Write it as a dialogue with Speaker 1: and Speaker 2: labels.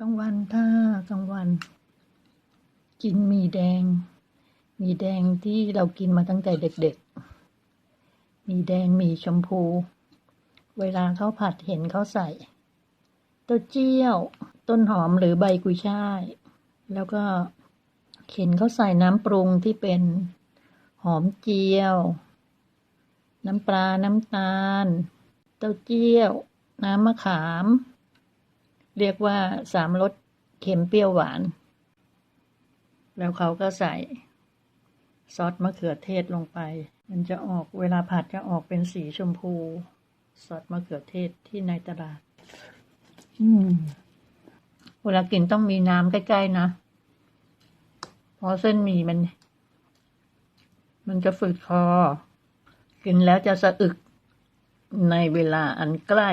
Speaker 1: กลางวันถ้ากลางวัน กินหมีแดง หมีแดงที่เรากินมาตั้งแต่เด็กๆ หมีแดงหมีชมพู เวลาเขาผัดเห็นเขาใส่เต้าเจี้ยว ต้นหอมหรือใบกุยช่าย แล้วก็เห็นเขาใส่น้ำปรุงที่เป็นหอมเจียว น้ำปลา น้ำตาล เต้าเจี้ยว น้ำมะขาม เรียกว่าสามรสเค็มเปรี้ยวหวาน แล้วเขาก็ใส่ซอสมะเขือเทศลงไป มันจะออกเวลาผัดจะออกเป็นสีชมพู ซอสมะเขือเทศที่ในตลาด อืม เวลากินต้องมีน้ำใกล้ๆนะ เพราะเส้นหมี่มัน มันจะฝืดคอ กินแล้วจะสะอึกในเวลาอันใกล้